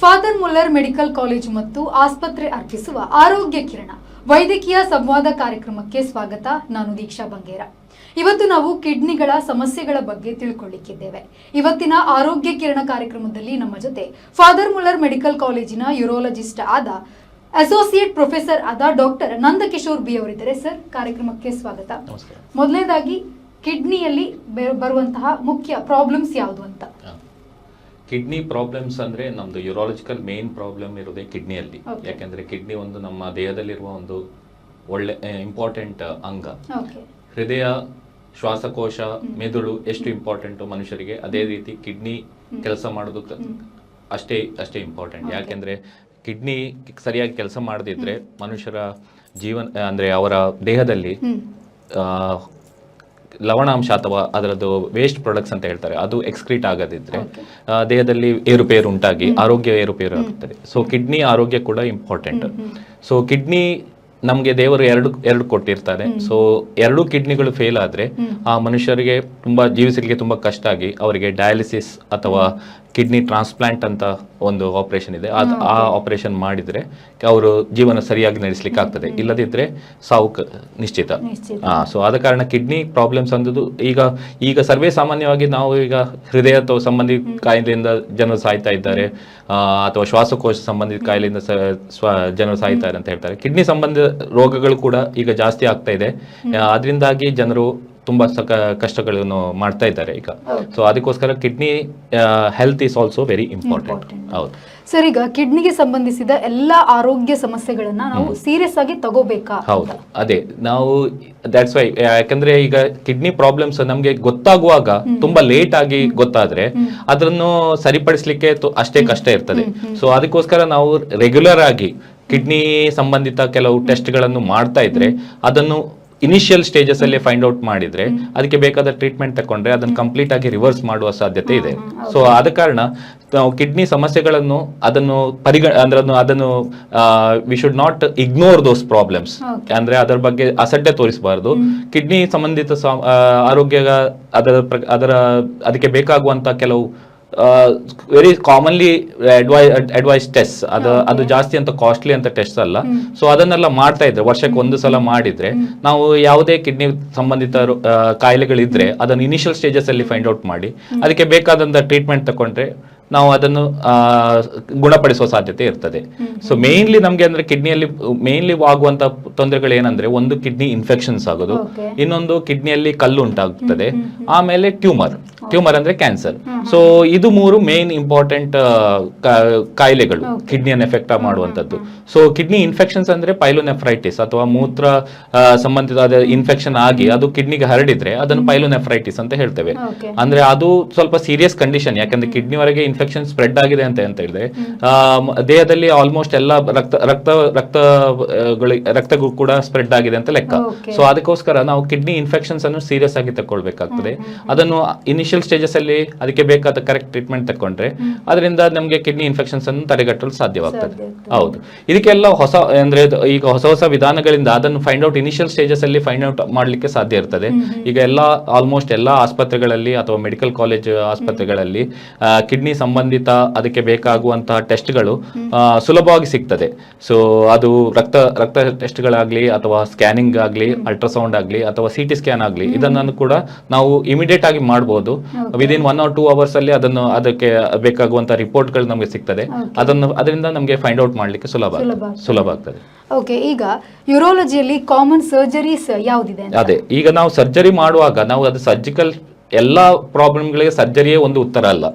Father Muller medical college ಮತ್ತು ಆಸ್ಪತ್ರೆ ಅರ್ಪಿಸುವ ಆರೋಗ್ಯ ಕಿರಣ. ವೈದ್ಯಕೀಯ ಸಂವಾದ ಕಾರ್ಯಕ್ರಮಕ್ಕೆ ಸ್ವಾಗತ ನಾನು ದೀಕ್ಷಾ ಬಂಗೇರ. ಇವತ್ತು ನಾವು ಕಿಡ್ನಿಗಳ ಸಮಸ್ಯೆಗಳ ಬಗ್ಗೆ ತಿಳ್ಕೊಳ್ಳಿಕ್ಕಿದ್ದೇವೆ. ಇವತ್ತಿನ ಆರೋಗ್ಯ ಕಿರಣ ಕಾರ್ಯಕ್ರಮದಲ್ಲಿ ನಮ್ಮ ಜೊತೆ ಫಾದರ್ ಮುಲ್ಲರ್ ಮೆಡಿಕಲ್ ಕಾಲೇಜಿನ ಯುರೋಲಜಿಸ್ಟ್ ಆದ ಅಸೋಸಿಯೇಟ್ ಪ್ರೊಫೆಸರ್ ಆದ ಡಾಕ್ಟರ್ ನಂದಕಿಶೋರ್ ಬಿ ಅವರಿದ್ದಾರೆ. ಸರ್ ಕಾರ್ಯಕ್ರಮಕ್ಕೆ ಸ್ವಾಗತ. ಮೊದಲನೇದಾಗಿ ಕಿಡ್ನಿಯಲ್ಲಿ ಬರುವಂತಹ ಮುಖ್ಯ ಪ್ರಾಬ್ಲಮ್ಸ್ ಯಾವುದು ಅಂತ? ಕಿಡ್ನಿ ಪ್ರಾಬ್ಲಮ್ಸ್ ಅಂದ್ರೆ ನಮ್ಮದು ಯುರಾಲಜಿಕಲ್ ಮೇನ್ ಪ್ರಾಬ್ಲಮ್ ಇರೋದೇ ಕಿಡ್ನಿಯಲ್ಲಿ. ಯಾಕೆಂದರೆ ಕಿಡ್ನಿ ಒಂದು ನಮ್ಮ ದೇಹದಲ್ಲಿರುವ ಒಂದು ಒಳ್ಳೆ ಇಂಪಾರ್ಟೆಂಟ್ ಅಂಗ. ಹೃದಯ ಶ್ವಾಸಕೋಶ ಮೆದುಳು ಎಷ್ಟು ಇಂಪಾರ್ಟೆಂಟು ಮನುಷ್ಯರಿಗೆ. ಅದೇ ರೀತಿ ಕಿಡ್ನಿ ಕೆಲಸ ಮಾಡೋದು ಅಷ್ಟೇ ಅಷ್ಟೇ ಇಂಪಾರ್ಟೆಂಟ್ ಯಾಕೆಂದರೆ ಯಾಕೆಂದ್ರೆ ಕಿಡ್ನಿ ಸರಿಯಾಗಿ ಕೆಲಸ ಮಾಡದಿದ್ರೆ ಮನುಷ್ಯರ ಜೀವನ ಅಂದರೆ ಅವರ ದೇಹದಲ್ಲಿ ಆ, ಲವಣಾಂಶ ಅಥವಾ ಅದರದ್ದು ವೇಸ್ಟ್ ಪ್ರಾಡಕ್ಟ್ಸ್ ಅಂತ ಹೇಳ್ತಾರೆ ಅದು ಎಕ್ಸ್ಕ್ರೀಟ್ ಆಗದಿದ್ರೆ ದೇಹದಲ್ಲಿ ಏರುಪೇರು ಉಂಟಾಗಿ ಆರೋಗ್ಯ ಏರುಪೇರು ಆಗುತ್ತದೆ ಸೊ ಕಿಡ್ನಿ ಆರೋಗ್ಯ ಕೂಡ ಇಂಪಾರ್ಟೆಂಟ್ ಸೊ ಕಿಡ್ನಿ ನಮಗೆ ದೇವರು ಎರಡು ಎರಡು ಕೊಟ್ಟಿರ್ತಾರೆ. ಸೊ ಎರಡು ಕಿಡ್ನಿಗಳು ಫೇಲ್ ಆದ್ರೆ ಆ ಮನುಷ್ಯರಿಗೆ ತುಂಬಾ ಜೀವಿಸಲಿಕ್ಕೆ ತುಂಬಾ ಕಷ್ಟ ಆಗಿ ಅವರಿಗೆ ಡಯಾಲಿಸಿಸ್ ಅಥವಾ ಕಿಡ್ನಿ ಟ್ರಾನ್ಸ್ಪ್ಲಾಂಟ್ ಅಂತ ಒಂದು ಆಪರೇಷನ್ ಇದೆ. ಅದು ಆ ಆಪರೇಷನ್ ಮಾಡಿದ್ರೆ ಅವರು ಜೀವನ ಸರಿಯಾಗಿ ನಡೆಸಲಿಕ್ಕೆ ಆಗ್ತದೆ ಇಲ್ಲದಿದ್ರೆ ಸಾವು ನಿಶ್ಚಿತ. ಹಾಂ ಆ ಸೊ ಆದ ಕಾರಣ ಕಿಡ್ನಿ ಪ್ರಾಬ್ಲಮ್ಸ್ ಅಂದದ್ದು ಈಗ ಈಗ ಸರ್ವೇ ಸಾಮಾನ್ಯವಾಗಿ ನಾವು ಈಗ ಹೃದಯ ಅಥವಾ ಸಂಬಂಧಿ ಕಾಯಿಲೆಯಿಂದ ಜನರು ಸಾಯ್ತಾ ಇದ್ದಾರೆ. ಅಥವಾ ಶ್ವಾಸಕೋಶ ಸಂಬಂಧಿತ ಕಾಯಿಲೆಯಿಂದ ಜನರು ಸಾಯ್ತಾರೆ ಅಂತ ಹೇಳ್ತಾರೆ. ಕಿಡ್ನಿ ಸಂಬಂಧ ರೋಗಗಳು ಕೂಡ ಈಗ ಜಾಸ್ತಿ ಆಗ್ತಾ ಇದೆ. ಅದರಿಂದಾಗಿ ಜನರು ತುಂಬಾ ಸಕ ಕಷ್ಟಗಳನ್ನು ಮಾಡ್ತಾ ಇದ್ದಾರೆ ಈಗ. ಸೊ ಅದಕ್ಕೋಸ್ಕರ kidney health is also very important ಹೌದು. ಸರ್ ಈಗ ಕಿಡ್ನಿಗೆ ಸಂಬಂಧಿಸಿದ ಎಲ್ಲ ಆರೋಗ್ಯ ಸಮಸ್ಯೆಗಳನ್ನ ನಾವು ಸೀರಿಯಸ್ ಆಗಿ ತಗೋಬೇಕಾ? ಹೌದು. ಅದೇ. ನಾವು ದಟ್ಸ್ ವೈ ಯಾಕಂದ್ರೆ ಈಗ ಕಿಡ್ನಿ ಪ್ರಾಬ್ಲಮ್ಸ್ ನಮ್ಗೆ ಗೊತ್ತಾಗುವಾಗ ತುಂಬಾ ಲೇಟ್ ಆಗಿ ಗೊತ್ತಾದ್ರೆ ಅದನ್ನು ಸರಿಪಡಿಸ್ಲಿಕ್ಕೆ ಅಷ್ಟೇ ಕಷ್ಟ ಇರ್ತದೆ. ಸೊ ಅದಕ್ಕೋಸ್ಕರ ನಾವು ರೆಗ್ಯುಲರ್ ಆಗಿ ಕಿಡ್ನಿ ಸಂಬಂಧಿತ ಕೆಲವು ಟೆಸ್ಟ್ಗಳನ್ನು ಮಾಡ್ತಾ ಇದ್ರೆ ಅದನ್ನು ಇನಿಷಿಯಲ್ ಸ್ಟೇಜಸ್ ಅಲ್ಲಿ ಫೈಂಡ್ ಔಟ್ ಮಾಡಿದ್ರೆ ಅದಕ್ಕೆ ಬೇಕಾದ ಟ್ರೀಟ್ಮೆಂಟ್ ತಕೊಂಡ್ರೆ ಅದನ್ನ ಕಂಪ್ಲೀಟ್ ಆಗಿ ರಿವರ್ಸ್ ಮಾಡುವ ಸಾಧ್ಯತೆ ಇದೆ. ಸೊ ಆದ ಕಾರಣ ನಾವು ಕಿಡ್ನಿ ಸಮಸ್ಯೆಗಳನ್ನು ಅದನ್ನು ಪರಿಗ ಅಂದ್ರೆ ಅದನ್ನು- we should not ignore those problems ಅಂದ್ರೆ ಅದರ ಬಗ್ಗೆ ಅಸಡ್ಡೆ ತೋರಿಸಬಾರದು. ಕಿಡ್ನಿ ಸಂಬಂಧಿತ ಆರೋಗ್ಯ ಅದರ ಅದರ ಅದಕ್ಕೆ ಬೇಕಾಗುವಂತ ಕೆಲವು ವೆರಿ ಕಾಮನ್ಲಿ ಅಡ್ವೈ ಅಡ್ವೈಸ್ ಟೆಸ್ಟ್ ಅದು ಅದು ಜಾಸ್ತಿ ಅಂತ ಕಾಸ್ಟ್ಲಿ ಅಂತ ಟೆಸ್ಟ್ ಅಲ್ಲ. ಸೊ ಅದನ್ನೆಲ್ಲ ಮಾಡ್ತಾ ಇದ್ರೆ ವರ್ಷಕ್ಕೆ ಒಂದು ಸಲ ಮಾಡಿದ್ರೆ ನಾವು ಯಾವುದೇ ಕಿಡ್ನಿ ಸಂಬಂಧಿತ ಕಾಯಿಲೆಗಳಿದ್ರೆ ಅದನ್ನು ಇನಿಷಿಯಲ್ ಸ್ಟೇಜಸ್ ಅಲ್ಲಿ ಫೈಂಡ್ ಔಟ್ ಮಾಡಿ ಅದಕ್ಕೆ ಬೇಕಾದಂತ ಟ್ರೀಟ್ಮೆಂಟ್ ತಕೊಂಡ್ರೆ ನಾವು ಅದನ್ನು ಗುಣಪಡಿಸುವ ಸಾಧ್ಯತೆ ಇರ್ತದೆ. ಸೊ ಮೇನ್ಲಿ ನಮಗೆ ಅಂದ್ರೆ ಕಿಡ್ನಿಯಲ್ಲಿ ಮೇನ್ಲಿ ಆಗುವಂತ ತೊಂದರೆಗಳು ಏನಂದ್ರೆ ಒಂದು ಕಿಡ್ನಿ ಇನ್ಫೆಕ್ಷನ್ಸ್ ಆಗೋದು ಇನ್ನೊಂದು ಕಿಡ್ನಿಯಲ್ಲಿ ಕಲ್ಲು ಉಂಟಾಗ್ತದೆ ಆಮೇಲೆ ಟ್ಯೂಮರ್ ಟ್ಯೂಮರ್ ಅಂದ್ರೆ ಕ್ಯಾನ್ಸರ್ ಸೊ ಇದು ಮೂರು ಮೇನ್ ಇಂಪಾರ್ಟೆಂಟ್ ಕಾಯಿಲೆಗಳು ಕಿಡ್ನಿಯನ್ನು ಎಫೆಕ್ಟ್ ಮಾಡುವಂತದ್ದು ಸೊ ಕಿಡ್ನಿ ಇನ್ಫೆಕ್ಷನ್ಸ್ ಅಂದ್ರೆ ಪೈಲೋನೆಫ್ರೈಟಿಸ್ ಅಥವಾ ಮೂತ್ರ ಸಂಬಂಧಿತವಾದ ಸಂಬಂಧಿತ ಇನ್ಫೆಕ್ಷನ್ ಆಗಿ ಅದು ಕಿಡ್ನಿಗೆ ಹರಡಿದ್ರೆ ಅದನ್ನು ಪೈಲೋನೆಫ್ರೈಟಿಸ್ ಅಂತ ಹೇಳ್ತೇವೆ. ಅಂದ್ರೆ ಅದು ಸ್ವಲ್ಪ ಸೀರಿಯಸ್ ಕಂಡೀಷನ್ ಯಾಕಂದ್ರೆ ಕಿಡ್ನಿ ವರೆಗೆ ಇನ್ಫೆಕ್ಷನ್ ಸ್ಪ್ರೆಡ್ ಆಗಿದೆ ಅಂತ ಅಂತ ಹೇಳಿದ್ರೆ ದೇಹದಲ್ಲಿ ಆಲ್ಮೋಸ್ಟ್ ಎಲ್ಲ ರಕ್ತ ರಕ್ತ ರಕ್ತ ರಕ್ತಗೂ ಕೂಡ ಸ್ಪ್ರೆಡ್ ಆಗಿದೆ ಅಂತ ಲೆಕ್ಕ. ಸೊ ಅದಕ್ಕೋಸ್ಕರ ನಾವು ಕಿಡ್ನಿ ಇನ್ಫೆಕ್ಷನ್ಸ್ ಅನ್ನು ಸೀರಿಯಸ್ ಆಗಿ ತಗೊಳ್ಬೇಕಾಗ್ತದೆ. ಅದನ್ನು ಇನಿಷಿಯಲ್ ಸ್ಟೇಜಸ್ ಅಲ್ಲಿ ಅದಕ್ಕೆ ಬೇಕಾದ ಕರೆಕ್ಟ್ ಟ್ರೀಟ್ಮೆಂಟ್ ತಕೊಂಡ್ರೆ ಅದರಿಂದ ನಮಗೆ ಕಿಡ್ನಿ ಇನ್ಫೆಕ್ಷನ್ಸ್ ಅನ್ನು ತಡೆಗಟ್ಟಲು ಸಾಧ್ಯವಾಗ್ತದೆ. ಹೌದು. ಇದಕ್ಕೆಲ್ಲ ಹೊಸ ಅಂದ್ರೆ ಈಗ ಹೊಸ ಹೊಸ ವಿಧಾನಗಳಿಂದ ಅದನ್ನು ಫೈಂಡ್ ಔಟ್ ಇನಿಷಿಯಲ್ ಸ್ಟೇಜಸ್ ಅಲ್ಲಿ ಫೈಂಡ್ ಔಟ್ ಮಾಡ್ಲಿಕ್ಕೆ ಸಾಧ್ಯ ಇರ್ತದೆ. ಈಗ ಎಲ್ಲ ಆಲ್ಮೋಸ್ಟ್ ಎಲ್ಲ ಆಸ್ಪತ್ರೆಗಳಲ್ಲಿ ಅಥವಾ ಮೆಡಿಕಲ್ ಕಾಲೇಜ್ ಆಸ್ಪತ್ರೆಗಳಲ್ಲಿ ಕಿಡ್ನಿ ಸಂಬಂಧಿತ ಅದಕ್ಕೆ ಬೇಕಾಗುವಂತಹ ಟೆಸ್ಟ್ಗಳು ಸುಲಭವಾಗಿ ಸಿಗ್ತದೆ. ಸೊ ಅದು ರಕ್ತ ರಕ್ತ ಟೆಸ್ಟ್ಗಳಾಗ್ಲಿ ಅಥವಾ ಸ್ಕ್ಯಾನಿಂಗ್ ಆಗಲಿ ಅಲ್ಟ್ರಾಸೌಂಡ್ ಆಗಲಿ ಅಥವಾ ಸಿ ಟಿ ಸ್ಕ್ಯಾನ್ ಆಗಲಿ ಇದನ್ನು ಕೂಡ ನಾವು ಇಮಿಡಿಯೇಟ್ ಆಗಿ ಮಾಡಬಹುದು within one or two hours ಅಲ್ಲಿ ಅದನ್ನು ಅದಕ್ಕೆ ಬೇಕಾಗುವಂತಹ ರಿಪೋರ್ಟ್ಗಳು ನಮಗೆ ಸಿಗ್ತದೆ. ಅದನ್ನು ಅದರಿಂದ ನಮಗೆ ಫೈಂಡ್ ಔಟ್ ಮಾಡ್ಲಿಕ್ಕೆ ಸುಲಭ ಸುಲಭ ಆಗ್ತದೆ. ಓಕೆ ಈಗ ಯುರೋಲಜಿಯಲ್ಲಿ ಕಾಮನ್ ಸರ್ಜರೀಸ್ ಯಾವ್ದಿದೆ ಅದೇ ಈಗ ನಾವು ಸರ್ಜರಿ ಮಾಡುವಾಗ ನಾವು ಅದು ಸರ್ಜಿಕಲ್ ಎಲ್ಲಾ ಪ್ರಾಬ್ಲಮ್ಗಳಿಗೆ ಸರ್ಜರಿಯೇ ಒಂದು ಉತ್ತರ ಅಲ್ಲ.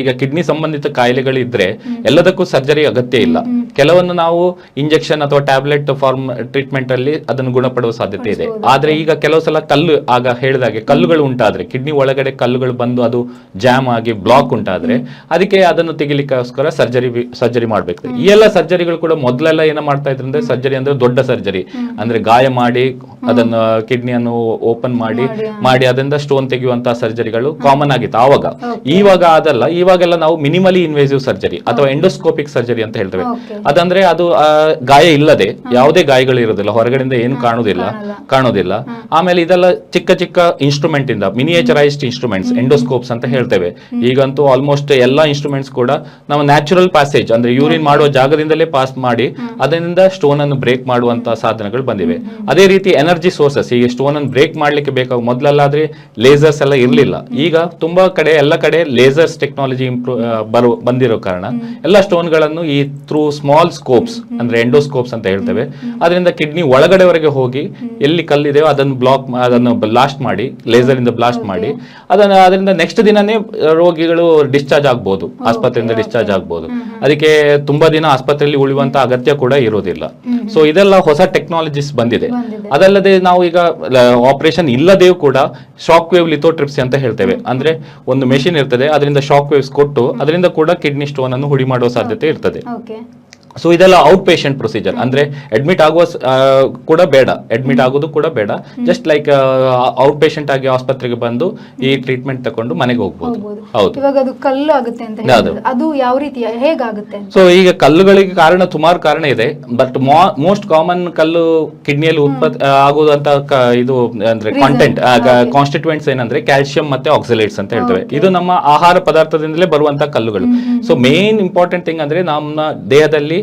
ಈಗ ಕಿಡ್ನಿ ಸಂಬಂಧಿತ ಕಾಯಿಲೆಗಳಿದ್ರೆ ಎಲ್ಲದಕ್ಕೂ ಸರ್ಜರಿ ಅಗತ್ಯ ಇಲ್ಲ. ಕೆಲವನ್ನು ನಾವು ಇಂಜೆಕ್ಷನ್ ಅಥವಾ ಟ್ಯಾಬ್ಲೆಟ್ ಫಾರ್ಮ್ ಟ್ರೀಟ್ಮೆಂಟ್ ಅಲ್ಲಿ ಅದನ್ನು ಗುಣಪಡುವ ಸಾಧ್ಯತೆ ಇದೆ. ಆದ್ರೆ ಈಗ ಕೆಲವು ಸಲ ಕಲ್ಲು ಆಗ ಹೇಳಿದಾಗೆ ಕಲ್ಲುಗಳು ಉಂಟಾದ್ರೆ ಕಿಡ್ನಿ ಒಳಗಡೆ ಕಲ್ಲುಗಳು ಬಂದು ಅದು ಜಾಮ್ ಆಗಿ ಬ್ಲಾಕ್ ಉಂಟಾದ್ರೆ ಅದಕ್ಕೆ ಅದನ್ನು ತೆಗಿಲಿಕ್ಕೋಸ್ಕರ ಸರ್ಜರಿ ಸರ್ಜರಿ ಮಾಡ್ಬೇಕು. ಈ ಎಲ್ಲ ಸರ್ಜರಿಗಳು ಕೂಡ ಮೊದಲೆಲ್ಲ ಏನ ಮಾಡ್ತಾ ಇದ್ರು ಅಂದ್ರೆ ಸರ್ಜರಿ ಅಂದ್ರೆ ದೊಡ್ಡ ಸರ್ಜರಿ. ಅಂದ್ರೆ ಗಾಯ ಮಾಡಿ ಅದನ್ನು ಕಿಡ್ನಿಯನ್ನು ಓಪನ್ ಮಾಡಿ ಮಾಡಿ ಅದರಿಂದ ಸ್ಟೋನ್ ಸ್ಟೋನ್ ತೆಗೆಯುವಂತಹ ಸರ್ಜರಿಗಳು ಕಾಮನ್ ಆಗಿತ್ತು. ಆವಾಗ. ಇವಾಗ ಅದಲ್ಲ. ಇವಾಗೆಲ್ಲ ನಾವು ಮಿನಿಮಲಿ ಇನ್ವೇಸಿವ್ ಸರ್ಜರಿ ಅಥವಾ ಎಂಡೋಸ್ಕೋಪಿಕ್ ಸರ್ಜರಿ ಅಂತ ಹೇಳ್ತೇವೆ. ಅದಂದ್ರೆ ಅದು ಗಾಯ ಇಲ್ಲದೆ ಯಾವುದೇ ಗಾಯಗಳು ಇರೋದಿಲ್ಲ ಹೊರಗಡೆಯಿಂದ ಏನು ಕಾಣುದಿಲ್ಲ. ಕಾಣೋದಿಲ್ಲ ಆಮೇಲೆ ಇದೆಲ್ಲ ಚಿಕ್ಕ ಚಿಕ್ಕ ಇನ್ಸ್ಟ್ರೂಮೆಂಟ್ ಇಂದ ಮಿನಿಯೇಚರೈಸ್ಡ್ ಇನ್ಸ್ಟ್ರೂಮೆಂಟ್ಸ್ ಎಂಡೋಸ್ಕೋಪ್ಸ್ ಅಂತ ಹೇಳ್ತೇವೆ. ಈಗಂತೂ ಆಲ್ಮೋಸ್ಟ್ ಎಲ್ಲಾ ಇನ್ಸ್ಟ್ರೂಮೆಂಟ್ಸ್ ಕೂಡ ನಾವು ನ್ಯಾಚುರಲ್ ಪ್ಯಾಸೇಜ್ ಅಂದ್ರೆ ಯೂರಿನ್ ಮಾಡುವ ಜಾಗದಿಂದಲೇ ಪಾಸ್ ಮಾಡಿ ಅದರಿಂದ ಸ್ಟೋನ್ ಅನ್ನು ಬ್ರೇಕ್ ಮಾಡುವಂತಹ ಸಾಧನಗಳು ಬಂದಿವೆ. ಅದೇ ರೀತಿ ಎನರ್ಜಿ ಸೋರ್ಸಸ್ ಈಗ ಸ್ಟೋನ್ ಅನ್ನು ಬ್ರೇಕ್ ಮಾಡ್ಲಿಕ್ಕೆ ಬೇಕಾಗ ಮೊದಲೆಲ್ಲಾದ್ರೆ ಲೇಸರ್ಸ್ ಎಲ್ಲ ಇರಲಿಲ್ಲ. ಈಗ ತುಂಬಾ ಕಡೆ ಎಲ್ಲ ಕಡೆ ಲೇಸರ್ಸ್ ಟೆಕ್ನಾಲಜಿ ಇಂಪ್ರೂವ್ ಬರೋ ಬಂದಿರೋ ಕಾರಣ ಎಲ್ಲ ಸ್ಟೋನ್ಗಳನ್ನು ಈ ಥ್ರೂ ಸ್ಮಾಲ್ ಸ್ಕೋಪ್ಸ್ ಅಂದ್ರೆ ಎಂಡೋಸ್ಕೋಪ್ಸ್ ಅಂತ ಹೇಳ್ತೇವೆ. ಅದರಿಂದ ಕಿಡ್ನಿ ಒಳಗಡೆವರೆಗೆ ಹೋಗಿ ಎಲ್ಲಿ ಕಲ್ಲಿದೆಯೋ ಅದನ್ನು ಬ್ಲಾಕ್ ಅದನ್ನು ಬ್ಲಾಸ್ಟ್ ಮಾಡಿ ಲೇಸರ್ ಇಂದ ಬ್ಲಾಸ್ಟ್ ಮಾಡಿ ಅದನ್ನ ಅದರಿಂದ ನೆಕ್ಸ್ಟ್ ದಿನನೇ ರೋಗಿಗಳು ಡಿಸ್ಚಾರ್ಜ್ ಆಗ್ಬೋದು ಆಸ್ಪತ್ರೆಯಿಂದ ಡಿಸ್ಚಾರ್ಜ್ ಆಗ್ಬೋದು. ಅದಕ್ಕೆ ತುಂಬಾ ದಿನ ಆಸ್ಪತ್ರೆಯಲ್ಲಿ ಉಳಿಯುವಂತ ಅಗತ್ಯ ಕೂಡ ಇರೋದಿಲ್ಲ. ಸೊ ಇದೆಲ್ಲ ಹೊಸ ಟೆಕ್ನಾಲಜೀಸ್ ಬಂದಿದೆ. ಬಂದಿದೆ. ಅದಲ್ಲದೆ ನಾವು ಈಗ ಆಪರೇಷನ್ ಇಲ್ಲದೆಯೂ ಕೂಡ ಶಾಕ್ ವೇವ್ ಲಿಥೋಟ್ರಿಪ್ಸಿ ಅಂತ ಹೇಳ್ತೇವೆ. ಅಂದ್ರೆ ಒಂದು ಮೆಷಿನ್ ಇರ್ತದೆ ಅದರಿಂದ ಶಾಕ್ ವೇವ್ಸ್ ಕೊಟ್ಟು ಅದರಿಂದ ಕೂಡ ಕಿಡ್ನಿ ಸ್ಟೋನ್ ಅನ್ನು ಹುಡಿ ಮಾಡುವ ಸಾಧ್ಯತೆ ಇರ್ತದೆ. ಸೊ ಇದೆಲ್ಲ ಔಟ್ ಪೇಷಂಟ್ ಪ್ರೊಸೀಜರ್ ಅಂದ್ರೆ ಅಡ್ಮಿಟ್ ಆಗುವ ಕೂಡ ಬೇಡ. ಅಡ್ಮಿಟ್ ಆಗೋದು ಕೂಡ ಬೇಡ. ಜಸ್ಟ್ ಲೈಕ್ ಔಟ್ ಪೇಷಂಟ್ ಆಗಿ ಆಸ್ಪತ್ರೆಗೆ ಬಂದು ಈ ಟ್ರೀಟ್ಮೆಂಟ್ ತಕೊಂಡು ಮನೆಗೆ ಹೋಗ್ಬೋದು. ಹೌದು. ಇವಾಗ ಅದು ಕಲ್ಲು ಆಗುತ್ತೆ ಅಂತ ಹೇಳಿದ್ರು. ಅದು ಯಾವ ರೀತಿ ಹೇಗಾಗುತ್ತೆ ಸೊ ಈಗ ಕಲ್ಲುಗಳಿಗೆ ಕಾರಣ ಸುಮಾರು ಕಾರಣ ಇದೆ. ಬಟ್ ಮೋಸ್ಟ್ ಕಾಮನ್ ಕಲ್ಲು ಕಿಡ್ನಿಯಲ್ಲಿ ಉತ್ಪತ್ತಿ ಆಗುವಂತ ಇದು ಅಂದ್ರೆ. ಕಾಂಟೆಂಟ್. ಕಾನ್ಸ್ಟಿಟ್ಯೂಯೆಂಟ್ಸ್ ಏನಂದ್ರೆ ಕ್ಯಾಲ್ಸಿಯಂ ಮತ್ತೆ ಆಕ್ಸಿಲೇಟ್ಸ್ ಅಂತ ಹೇಳ್ತೇವೆ. ಇದು ನಮ್ಮ ಆಹಾರ ಪದಾರ್ಥದಿಂದಲೇ ಬರುವಂತ ಕಲ್ಲುಗಳು. ಸೊ ಮೇನ್ ಇಂಪಾರ್ಟೆಂಟ್ ಥಿಂಗ್ ಅಂದ್ರೆ ನಮ್ಮ ದೇಹದಲ್ಲಿ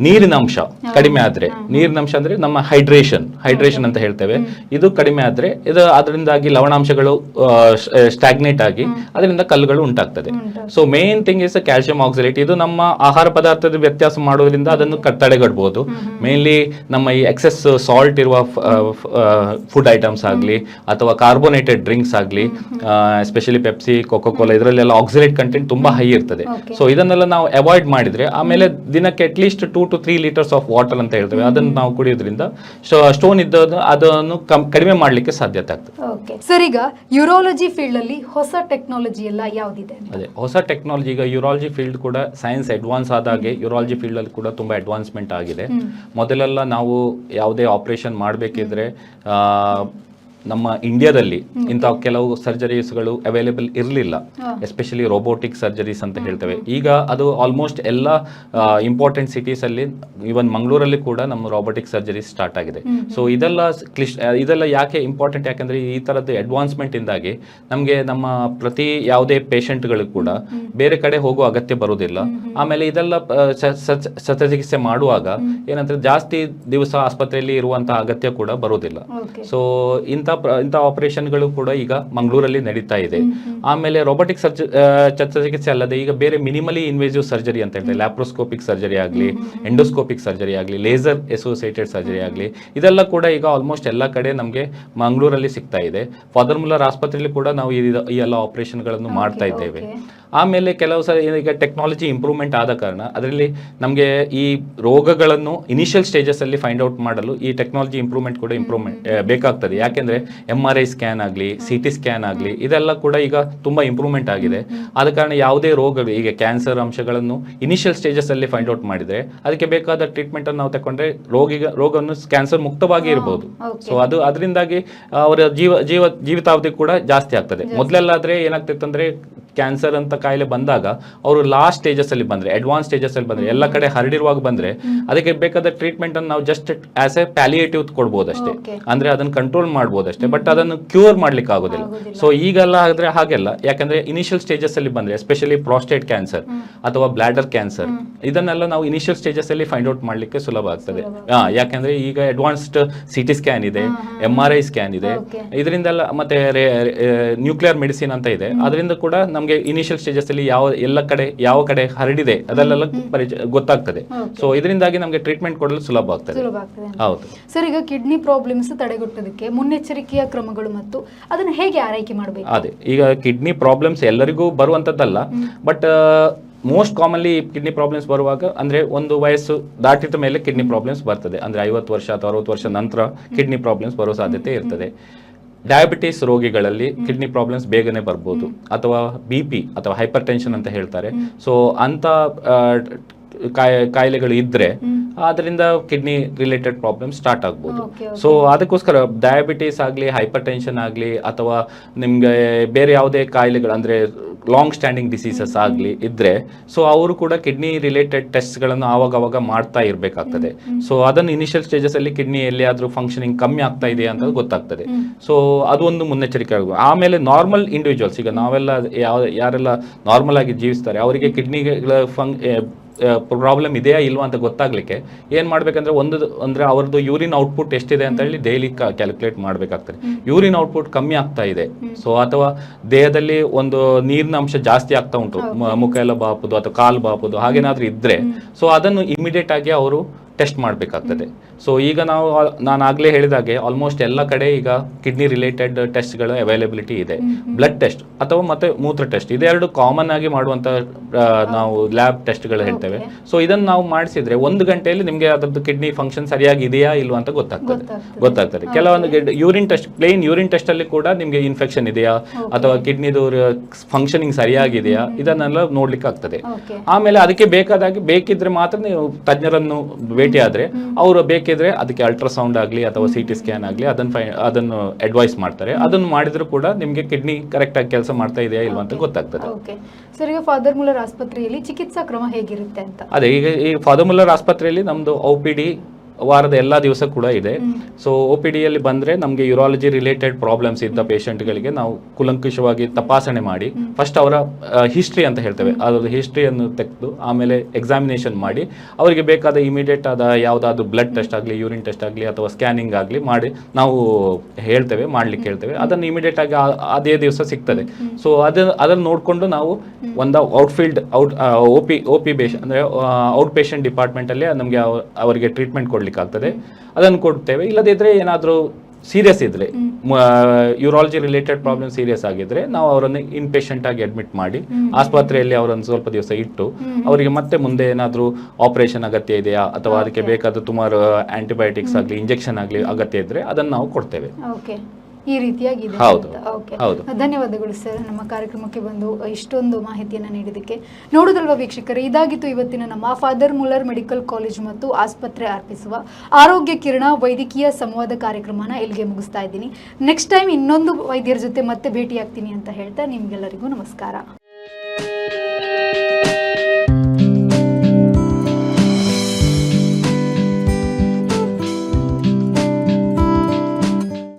ನೀರಿನ ಅಂಶ ಕಡಿಮೆ ಆದ್ರೆ. ನೀರಿನ ಅಂಶ ಅಂದ್ರೆ ನಮ್ಮ ಹೈಡ್ರೇಷನ್ ಹೈಡ್ರೇಷನ್ ಅಂತ ಹೇಳ್ತೇವೆ. ಇದು ಕಡಿಮೆ ಆದ್ರೆ ಇದು ಅದರಿಂದಾಗಿ ಲವಣಾಂಶಗಳು ಸ್ಟಾಗ್ನೇಟ್ ಆಗಿ ಅದರಿಂದ ಕಲ್ಲುಗಳು ಉಂಟಾಗ್ತದೆ. So main thing is calcium oxalate ಇದು ನಮ್ಮ ಆಹಾರ ಪದಾರ್ಥದ ವ್ಯತ್ಯಾಸ ಮಾಡೋದ್ರಿಂದ ಅದನ್ನು ತಡೆಗಟ್ಟಬಹುದು ಮೇನ್ಲಿ ನಮ್ಮ ಈ ಎಕ್ಸೆಸ್ ಸಾಲ್ಟ್ ಇರುವ ಫುಡ್ ಐಟಮ್ಸ್ ಆಗಲಿ ಅಥವಾ ಕಾರ್ಬೋನೇಟೆಡ್ ಡ್ರಿಂಕ್ಸ್ ಆಗಲಿ ಎಸ್ಪೆಷಲಿ ಪೆಪ್ಸಿ ಕೋಕೋ ಕೋಲಾ ಇದರಲ್ಲೆಲ್ಲ ಆಕ್ಸಿಲೇಟ್ ಕಂಟೆಂಟ್ ತುಂಬಾ ಹೈ ಇರ್ತದೆ. ಸೊ ಇದನ್ನೆಲ್ಲ ನಾವು ಅವಾಯ್ಡ್ ಮಾಡಿದ್ರೆ ಆಮೇಲೆ ದಿನಕ್ಕೆ at least two to three litres of water ಅಂತ ಹೇಳ್ತೇವೆ. ಅದನ್ನು ನಾವು ಕುಡಿಯೋದ್ರಿಂದ ಸ್ಟೋನ್ ಇದ್ದದ್ದು ಅದನ್ನು ಕಡಿಮೆ ಮಾಡಲಿಕ್ಕೆ ಸಾಧ್ಯತೆ ಆಗ್ತದೆ. ಓಕೆ ಸರ್ ಈಗ ಯೂರಾಲಜಿ ಫೀಲ್ಡ್ ಅಲ್ಲಿ ಹೊಸ ಟೆಕ್ನಾಲಜಿ ಎಲ್ಲ ಯಾವ್ದಿದೆ? ಅದೇ ಹೊಸ ಟೆಕ್ನಾಲಜಿ ಈಗ ಯುರಾಲಜಿ ಫೀಲ್ಡ್ ಕೂಡ ಸೈನ್ಸ್ ಅಡ್ವಾನ್ಸ್ ಆದಾಗೆ ಯುರಾಲಜಿ ಫೀಲ್ಡ್ ಅಲ್ಲಿ ಕೂಡ ತುಂಬಾ ಅಡ್ವಾನ್ಸ್ಮೆಂಟ್ ಆಗಿದೆ. ಮೊದಲೆಲ್ಲ ನಾವು ಯಾವುದೇ ಆಪರೇಷನ್ ಮಾಡಬೇಕಿದ್ರೆ ನಮ್ಮ ಇಂಡಿಯಾದಲ್ಲಿ ಇಂಥ ಕೆಲವು ಸರ್ಜರೀಸ್ಗಳು ಅವೈಲೇಬಲ್ ಇರಲಿಲ್ಲ. ಎಸ್ಪೆಷಲಿ ರೋಬೋಟಿಕ್ ಸರ್ಜರೀಸ್ ಅಂತ ಹೇಳ್ತೇವೆ. ಈಗ ಅದು ಆಲ್ಮೋಸ್ಟ್ ಎಲ್ಲ ಇಂಪಾರ್ಟೆಂಟ್ ಸಿಟೀಸ್ ಅಲ್ಲಿ ಇವನ್ ಮಂಗಳೂರಲ್ಲಿ ಕೂಡ ನಮ್ಮ ರೋಬೋಟಿಕ್ ಸರ್ಜರಿ ಸ್ಟಾರ್ಟ್ ಆಗಿದೆ. ಸೊ ಇದೆಲ್ಲ ಇದೆಲ್ಲ ಯಾಕೆ ಇಂಪಾರ್ಟೆಂಟ್ ಯಾಕಂದ್ರೆ ಈ ಥರದ್ದು ಅಡ್ವಾನ್ಸ್ಮೆಂಟ್ ಇಂದಾಗಿ ನಮಗೆ ನಮ್ಮ ಪ್ರತಿ ಯಾವುದೇ ಪೇಷಂಟ್ಗಳು ಕೂಡ ಬೇರೆ ಕಡೆ ಹೋಗೋ ಅಗತ್ಯ ಬರೋದಿಲ್ಲ ಆಮೇಲೆ ಇದೆಲ್ಲ ಶಸ್ತ್ರಚಿಕಿತ್ಸೆ ಮಾಡುವಾಗ ಏನಂದ್ರೆ ಜಾಸ್ತಿ ದಿವಸ ಆಸ್ಪತ್ರೆಯಲ್ಲಿ ಇರುವಂತಹ ಅಗತ್ಯ ಕೂಡ ಬರೋದಿಲ್ಲ ಸೊ ಇಂಥ ಇಂಥ ಆಪರೇಷನ್ಗಳು ಕೂಡ ಈಗ ಮಂಗಳೂರಲ್ಲಿ ನಡೀತಾ ಇದೆ. ಆಮೇಲೆ ರೋಬೋಟಿಕ್ ಸರ್ಜ ಚಿಕಿತ್ಸೆ ಶಸ್ತ್ರಚಿಕಿತ್ಸೆ ಅಲ್ಲದೆ ಈಗ ಬೇರೆ ಮಿನಿಮಲಿ ಇನ್ವೇಸಿವ್ ಸರ್ಜರಿ ಅಂತ ಹೇಳ್ತಾರೆ. ಲ್ಯಾಪ್ರೋಸ್ಕೋಪಿಕ್ ಸರ್ಜರಿ ಆಗಲಿ ಎಂಡೋಸ್ಕೋಪಿಕ್ ಸರ್ಜರಿ ಆಗಲಿ ಲೇಸರ್ ಎಸೋಸಿಯೇಟೆಡ್ ಸರ್ಜರಿ ಆಗಲಿ ಇದೆಲ್ಲ ಕೂಡ ಈಗ ಆಲ್ಮೋಸ್ಟ್ ಎಲ್ಲ ಕಡೆ ನಮಗೆ ಮಂಗಳೂರಲ್ಲಿ ಸಿಗ್ತಾ ಇದೆ. ಫಾದರ್ ಮುಲ್ಲರ್ ಆಸ್ಪತ್ರೆಯಲ್ಲಿ ಕೂಡ ನಾವು ಈ- ಎಲ್ಲ ಆಪರೇಷನ್ಗಳನ್ನು ಮಾಡ್ತಾ ಇದ್ದೇವೆ. ಆಮೇಲೆ ಕೆಲವು ಸಲ ಈಗ ಟೆಕ್ನಾಲಜಿ ಇಂಪ್ರೂವ್ಮೆಂಟ್ ಆದ ಕಾರಣ ಅದರಲ್ಲಿ ನಮಗೆ ಈ ರೋಗಗಳನ್ನು ಇನಿಷಿಯಲ್ ಸ್ಟೇಜಸ್ ಅಲ್ಲಿ ಫೈಂಡ್ ಔಟ್ ಮಾಡಲು ಈ ಟೆಕ್ನಾಲಜಿ ಇಂಪ್ರೂವ್ಮೆಂಟ್ ಕೂಡ ಇಂಪ್ರೂವ್ಮೆಂಟ್ ಬೇಕಾಗ್ತದೆ. ಯಾಕೆಂದ್ರೆ ಎಂ ಆರ್ ಐ ಸ್ಕ್ಯಾನ್ ಆಗಲಿ ಸಿ ಟಿ ಸ್ಕ್ಯಾನ್ ಆಗಲಿ ಇದೆಲ್ಲ ಕೂಡ ಈಗ ತುಂಬಾ ಇಂಪ್ರೂವ್ಮೆಂಟ್ ಆಗಿದೆ. ಆದ ಕಾರಣ ಯಾವುದೇ ರೋಗಗಳು ಈಗ ಕ್ಯಾನ್ಸರ್ ಅಂಶಗಳನ್ನು ಇನಿಷಿಯಲ್ ಸ್ಟೇಜಸ್ ಅಲ್ಲಿ ಫೈಂಡ್ ಔಟ್ ಮಾಡಿದರೆ ಅದಕ್ಕೆ ಬೇಕಾದ ಟ್ರೀಟ್ಮೆಂಟ್ ಅನ್ನು ನಾವು ತಕೊಂಡ್ರೆ ರೋಗಿಗ ರೋಗವನ್ನು ಕ್ಯಾನ್ಸರ್ ಮುಕ್ತವಾಗಿ ಇರ್ಬೋದು. ಸೊ ಅದು ಅದರಿಂದಾಗಿ ಅವರ ಜೀವ ಜೀವ ಜೀವಿತಾವಧಿ ಕೂಡ ಜಾಸ್ತಿ ಆಗ್ತದೆ. ಮೊದಲೆಲ್ಲಾದರೆ ಏನಾಗ್ತಿತ್ತು ಅಂದ್ರೆ ಕ್ಯಾನ್ಸರ್ ಅಂತ ಕಾಯಿಲೆ ಬಂದಾಗ ಅವರು ಲಾಸ್ಟ್ ಸ್ಟೇಜಸ್ ಅಲ್ಲಿ ಬಂದ್ರೆ ಅಡ್ವಾನ್ಸ್ ಸ್ಟೇಜಸ್ ಅಲ್ಲಿ ಬಂದ್ರೆ ಎಲ್ಲ ಕಡೆ ಹರಡಿರುವಾಗ ಬಂದ್ರೆ ಅದಕ್ಕೆ ಬೇಕಾದ ಟ್ರೀಟ್ಮೆಂಟ್ ಅನ್ನು ನಾವು ಜಸ್ಟ್ ಆಸ್ ಎ ಪ್ಯಾಲಿಯೇಟಿವ್ ಕೊಡ್ಬೋದಷ್ಟೇ. ಅಂದ್ರೆ ಅದನ್ನ ಕಂಟ್ರೋಲ್ ಮಾಡ್ಬೋದಷ್ಟೇ ಬಟ್ ಅದನ್ನು ಕ್ಯೂರ್ ಮಾಡ್ಲಿಕ್ಕೆ ಆಗೋದಿಲ್ಲ. ಸೊ ಈಗೆಲ್ಲ ಆದ್ರೆ ಹಾಗೆಲ್ಲ ಯಾಕಂದ್ರೆ ಇನಿಷಿಯಲ್ ಸ್ಟೇಜಸ್ ಅಲ್ಲಿ ಬಂದ್ರೆ ಎಸ್ಪೆಷಲಿ ಪ್ರಾಸ್ಟೇಟ್ ಕ್ಯಾನ್ಸರ್ ಅಥವಾ ಬ್ಲಾಡರ್ ಕ್ಯಾನ್ಸರ್ ಇದನ್ನೆಲ್ಲ ನಾವು ಇನಿಷಿಯಲ್ ಸ್ಟೇಜಸ್ ಅಲ್ಲಿ ಫೈಂಡ್ ಔಟ್ ಮಾಡ್ಲಿಕ್ಕೆ ಸುಲಭ ಆಗ್ತದೆ. ಯಾಕಂದ್ರೆ ಈಗ ಅಡ್ವಾನ್ಸ್ಡ್ ಸಿ ಟಿ ಸ್ಕ್ಯಾನ್ ಇದೆ ಎಂ ಆರ್ ಐ ಸ್ಕ್ಯಾನ್ ಇದೆ. ಇದರಿಂದೆಲ್ಲ ಮತ್ತೆ ನ್ಯೂಕ್ಲಿಯರ್ ಮೆಡಿಸಿನ್ ಅಂತ ಇದೆ. ಅದರಿಂದ ಕೂಡ ನಮಗೆ ಇನಿಷಿಯಲ್ ಸ್ಟೇಜಸ್ ಅಲ್ಲಿ ಯಾವ ಎಲ್ಲ ಕಡೆ ಯಾವ ಕಡೆ ಹರಡಿದೆ ಅದಲ್ಲೆಲ್ಲ ಪರಿಚಯ ಗೊತ್ತಾಗ್ತದೆ. ಸೊ ಇದರಿಂದಾಗಿ ನಮಗೆ ಟ್ರೀಟ್ಮೆಂಟ್ ಕೊಡಲು ಸುಲಭ ಆಗ್ತದೆ. ಸುಲಭ ಆಗ್ತದೆ ಅಂತ. ಹೌದು. ಸರ್ ಈಗ ಕಿಡ್ನಿ ಪ್ರಾಬ್ಲಮ್ಸ್ ತಡೆಗಟ್ಟೋದಕ್ಕೆ ಮುನ್ನೆಚ್ಚರಿಕೆಯ ಕ್ರಮಗಳು ಮತ್ತು ಅದನ್ನ ಹೇಗೆ ಆರೈಕೆ ಮಾಡಬೇಕು? ಅದೇ. ಈಗ ಕಿಡ್ನಿ ಪ್ರಾಬ್ಲಮ್ಸ್ ಎಲ್ಲರಿಗೂ ಬರುವಂತದ್ದಲ್ಲ but most commonly kidney problems ಬರುವಾಗ ಅಂದ್ರೆ ಒಂದು ವಯಸ್ಸು ದಾಟಿದ ಮೇಲೆ ಕಿಡ್ನಿ ಪ್ರಾಬ್ಲಮ್ಸ್ ಬರ್ತದೆ. ಅಂದ್ರೆ ಐವತ್ತು ವರ್ಷ ಅಥವಾ ಅರವತ್ತು ವರ್ಷ ನಂತರ ಕಿಡ್ನಿ ಪ್ರಾಬ್ಲಮ್ಸ್ ಬರೋ ಸಾಧ್ಯತೆ ಇರ್ತದೆ. ಡಯಾಬಿಟಿಸ್ ರೋಗಿಗಳಲ್ಲಿ ಕಿಡ್ನಿ ಪ್ರಾಬ್ಲಮ್ಸ್ ಬೇಗನೆ ಬರ್ಬೋದು. ಅಥವಾ ಬಿ ಪಿ ಅಥವಾ ಹೈಪರ್ ಟೆನ್ಷನ್ ಅಂತ ಹೇಳ್ತಾರೆ. ಸೊ ಅಂತ ಕಾಯಿ ಕಾಯಿಲೆಗಳು ಇದ್ರೆ. ಅದರಿಂದ ಕಿಡ್ನಿ ರಿಲೇಟೆಡ್ ಪ್ರಾಬ್ಲಮ್ ಸ್ಟಾರ್ಟ್ ಆಗ್ಬೋದು. ಸೊ ಅದಕ್ಕೋಸ್ಕರ ಡಯಾಬಿಟೀಸ್ ಆಗಲಿ ಹೈಪರ್ ಟೆನ್ಷನ್ ಆಗಲಿ ಅಥವಾ ನಿಮ್ಗೆ ಬೇರೆ ಯಾವುದೇ ಕಾಯಿಲೆಗಳು ಅಂದ್ರೆ ಲಾಂಗ್ ಸ್ಟ್ಯಾಂಡಿಂಗ್ ಡಿಸೀಸಸ್ ಆಗಲಿ ಇದ್ದರೆ ಸೊ ಅವರು ಕೂಡ ಕಿಡ್ನಿ ರಿಲೇಟೆಡ್ ಟೆಸ್ಟ್ಗಳನ್ನು ಆವಾಗ ಅವಾಗ ಮಾಡ್ತಾ ಇರಬೇಕಾಗ್ತದೆ. ಸೊ ಅದನ್ನು ಇನಿಷಿಯಲ್ ಸ್ಟೇಜಸಲ್ಲಿ ಕಿಡ್ನಿ ಎಲ್ಲಿಯಾದರೂ ಫಂಕ್ಷನಿಂಗ್ ಕಮ್ಮಿ ಆಗ್ತಾ ಇದೆ ಅಂತ ಗೊತ್ತಾಗ್ತದೆ. ಸೊ ಅದು ಒಂದು ಮುನ್ನೆಚ್ಚರಿಕೆ ಆಗಬೇಕು ಆಮೇಲೆ ನಾರ್ಮಲ್ ಇಂಡಿವಿಜುವಲ್ಸ್ ಈಗ ನಾವೆಲ್ಲ ಯಾವ ಯಾರೆಲ್ಲ ನಾರ್ಮಲ್ ಆಗಿ ಜೀವಿಸ್ತಾರೆ ಅವರಿಗೆ ಕಿಡ್ನಿಗಳ ಫಂಕ್ ಪ್ರಾಬ್ಲಮ್ ಇದೆಯಾ ಇಲ್ವಾ ಅಂತ ಗೊತ್ತಾಗ್ಲಿಕ್ಕೆ ಏನ್ ಮಾಡ್ಬೇಕಂದ್ರೆ ಒಂದು ಅಂದ್ರೆ ಅವ್ರದ್ದು ಯೂರಿನ್ ಔಟ್ಪುಟ್ ಎಷ್ಟಿದೆ ಅಂತ ಹೇಳಿ ಡೈಲಿ ಕ್ಯಾಲ್ಕುಲೇಟ್ ಮಾಡ್ಬೇಕಾಗ್ತದೆ. ಯೂರಿನ್ ಔಟ್ಪುಟ್ ಕಮ್ಮಿ ಆಗ್ತಾ ಇದೆ. ಸೊ ಅಥವಾ ದೇಹದಲ್ಲಿ ಒಂದು ನೀರಿನ ಅಂಶ ಜಾಸ್ತಿ ಆಗ್ತಾ ಉಂಟು. ಮುಖ ಎಲ್ಲ ಬಾಪುದು ಅಥವಾ ಕಾಲು ಬಾಪುದು ಹಾಗೇನಾದರೂ ಇದ್ರೆ. ಸೊ ಅದನ್ನು ಇಮಿಡಿಯೇಟ್ ಆಗಿ ಅವರು ಟೆಸ್ಟ್ ಮಾಡಬೇಕಾಗ್ತದೆ. ಸೊ ಈಗ ನಾವು ನಾನು ಆಗ್ಲೇ ಹೇಳಿದಾಗೆ ಆಲ್ಮೋಸ್ಟ್ ಎಲ್ಲ ಕಡೆ ಈಗ ಕಿಡ್ನಿ ರಿಲೇಟೆಡ್ ಟೆಸ್ಟ್ಗಳ ಅವೈಲೇಬಿಲಿಟಿ ಇದೆ. ಬ್ಲಡ್ ಟೆಸ್ಟ್ ಅಥವಾ ಮತ್ತೆ ಮೂತ್ರ ಟೆಸ್ಟ್ ಇದೆರಡು ಕಾಮನ್ ಆಗಿ ಮಾಡುವಂಥ ನಾವು ಲ್ಯಾಬ್ ಟೆಸ್ಟ್ಗಳು ಹೇಳ್ತೇವೆ. ಸೊ ಇದನ್ನು ನಾವು ಮಾಡಿಸಿದ್ರೆ ಒಂದು ಗಂಟೆಯಲ್ಲಿ ನಿಮಗೆ ಅದರದ್ದು ಕಿಡ್ನಿ ಫಂಕ್ಷನ್ ಸರಿಯಾಗಿ ಇದೆಯಾ ಇಲ್ವಾ ಅಂತ ಗೊತ್ತಾಗ್ತದೆ. ಗೊತ್ತಾಗ್ತದೆ. ಗೊತ್ತಾಗ್ತದೆ. ಕೆಲವೊಂದು ಯೂರಿನ್ ಟೆಸ್ಟ್ ಪ್ಲೇನ್ ಯೂರಿನ್ ಟೆಸ್ಟಲ್ಲಿ ಕೂಡ ನಿಮಗೆ ಇನ್ಫೆಕ್ಷನ್ ಇದೆಯಾ? ಅಥವಾ ಕಿಡ್ನಿದು ಫಂಕ್ಷನಿಂಗ್ ಸರಿಯಾಗಿದೆಯಾ? ಇದನ್ನೆಲ್ಲ ನೋಡ್ಲಿಕ್ಕೆ ಆಗ್ತದೆ ಆಮೇಲೆ ಅದಕ್ಕೆ ಬೇಕಾದಾಗಿ ಬೇಕಿದ್ರೆ ಮಾತ್ರ ನೀವು ತಜ್ಞರನ್ನು ಭೇಟಿ ಆದರೆ ಅವರು ಬೇಕಿದ್ರೆ ಅದಕ್ಕೆ ಅಲ್ಟ್ರಾಸೌಂಡ್ ಆಗಲಿ ಅಥವಾ ಸಿ ಟಿ ಸ್ಕ್ಯಾನ್ ಆಗಲಿ ಅದನ್ನು ಫೈ ಅದನ್ನು ಅಡ್ವೈಸ್ ಮಾಡ್ತಾರೆ. ಅದನ್ನು ಮಾಡಿದರೂ ಕೂಡ ನಿಮಗೆ ಕಿಡ್ನಿ ಕರೆಕ್ಟಾಗಿ ಕೆಲಸ ಮಾಡ್ತಾ ಇದೆಯಾ ಇಲ್ವಾ ಅಂತ ಗೊತ್ತಾಗ್ತದೆ. ಓಕೆ ಸರ್ ಈಗ ಫಾದರ್ ಮುಲ್ಲರ್ ಆಸ್ಪತ್ರೆಯಲ್ಲಿ ಚಿಕಿತ್ಸಾ ಕ್ರಮ ಹೇಗಿರುತ್ತೆ ಅಂತ? ಅದೇ ಈಗ ಈ ಫಾದರ್ ಮುಲ್ಲರ್ ಆಸ್ಪತ್ರೆಯಲ್ಲಿ ನಮ್ಮದು ಔ ಪಿ ಡಿ ವಾರದ ಎಲ್ಲ ದಿವಸ ಕೂಡ ಇದೆ. ಸೊ ಒ ಪಿ ಡಿಯಲ್ಲಿ ಬಂದ್ರೆ ನಮಗೆ ಯುರಾಲಜಿ ರಿಲೇಟೆಡ್ ಪ್ರಾಬ್ಲಮ್ಸ್ ಇದ್ದ ಪೇಷಂಟ್ಗಳಿಗೆ ನಾವು ಕುಲಂಕುಷವಾಗಿ ತಪಾಸಣೆ ಮಾಡಿ. ಫಸ್ಟ್ ಅವರ ಹಿಸ್ಟ್ರಿ ಅಂತ ಹೇಳ್ತೇವೆ. ಅದರ ಹಿಸ್ಟ್ರಿಯನ್ನು ತೆಗೆದು ಆಮೇಲೆ ಎಕ್ಸಾಮಿನೇಷನ್ ಮಾಡಿ. ಅವರಿಗೆ ಬೇಕಾದ ಇಮಿಡಿಯೇಟ್ ಆದ ಯಾವುದಾದ್ರು ಬ್ಲಡ್ ಟೆಸ್ಟ್ ಆಗಲಿ ಯೂರಿನ್ ಟೆಸ್ಟ್ ಆಗಲಿ ಅಥವಾ ಸ್ಕ್ಯಾನಿಂಗ್ ಆಗಲಿ ಮಾಡಿ ನಾವು ಹೇಳ್ತೇವೆ ಮಾಡ್ಲಿಕ್ಕೆ ಹೇಳ್ತೇವೆ. ಅದನ್ನು ಇಮಿಡಿಯೇಟ್ ಆಗಿ ಅದೇ ದಿವಸ ಸಿಗ್ತದೆ. ಸೊ ಅದನ್ನು ಅದನ್ನು ನೋಡಿಕೊಂಡು ನಾವು ಒಂದು outfield out O P O P basis ಅಂದರೆ ಔಟ್ ಪೇಷಂಟ್ ಡಿಪಾರ್ಟ್ಮೆಂಟಲ್ಲಿ ನಮಗೆ ಅವರಿಗೆ ಟ್ರೀಟ್ಮೆಂಟ್ ಕೊಡ್ಲಿಕ್ಕೆ ಆಗ್ತದೆ ಅದನ್ನು ಕೊಡ್ತೇವೆ. ಇಲ್ಲದಿದ್ದರೆ ಏನಾದರೂ ಸೀರಿಯಸ್ ಇದ್ರೆ ಯೂರಾಲಜಿ ರಿಲೇಟೆಡ್ ಪ್ರಾಬ್ಲಮ್ ಸೀರಿಯಸ್ ಆಗಿದ್ರೆ ನಾವು ಅವರನ್ನು ಇನ್ ಪೇಷಂಟ್ ಆಗಿ ಅಡ್ಮಿಟ್ ಮಾಡಿ ಆಸ್ಪತ್ರೆಯಲ್ಲಿ ಅವರನ್ನು ಸ್ವಲ್ಪ ದಿವಸ ಇಟ್ಟು ಅವರಿಗೆ ಮತ್ತೆ ಮುಂದೆ ಏನಾದರೂ ಆಪರೇಷನ್ ಅಗತ್ಯ ಇದೆಯಾ? ಅಥವಾ ಅದಕ್ಕೆ ಬೇಕಾದ ಸುಮಾರು ಆಂಟಿಬಯೋಟಿಕ್ಸ್ ಆಗಲಿ ಇಂಜೆಕ್ಷನ್ ಆಗಲಿ ಅಗತ್ಯ ಇದ್ರೆ ಅದನ್ನು ನಾವು ಕೊಡ್ತೇವೆ. ಓಕೆ ಈ ರೀತಿಯಾಗಿದೆ ಹೌದು. ಓಕೆ. ಧನ್ಯವಾದಗಳು ಸರ್. ನಮ್ಮ ಕಾರ್ಯಕ್ರಮಕ್ಕೆ ಬಂದು ಇಷ್ಟೊಂದು ಮಾಹಿತಿಯನ್ನು ನೀಡಿದಕ್ಕೆ ನೋಡುದಲ್ವಾ ವೀಕ್ಷಕರೇ ಇದಾಗಿತ್ತು ಇವತ್ತಿನ ನಮ್ಮ ಫಾದರ್ ಮುಲ್ಲರ್ ಮೆಡಿಕಲ್ ಕಾಲೇಜ್ ಮತ್ತು ಆಸ್ಪತ್ರೆ ಅರ್ಪಿಸುವ ಆರೋಗ್ಯ ಕಿರಣ ವೈದ್ಯಕೀಯ ಸಂವಾದ ಕಾರ್ಯಕ್ರಮನ ಇಲ್ಲಿಗೆ ಮುಗಿಸ್ತಾ ಇದ್ದೀನಿ. ನೆಕ್ಸ್ಟ್ ಟೈಮ್ ಇನ್ನೊಂದು ವೈದ್ಯರ ಜೊತೆ ಮತ್ತೆ ಭೇಟಿಯಾಗ್ತೀನಿ ಅಂತ ಹೇಳ್ತಾ ನಿಮ್ಗೆಲ್ಲರಿಗೂ ನಮಸ್ಕಾರ.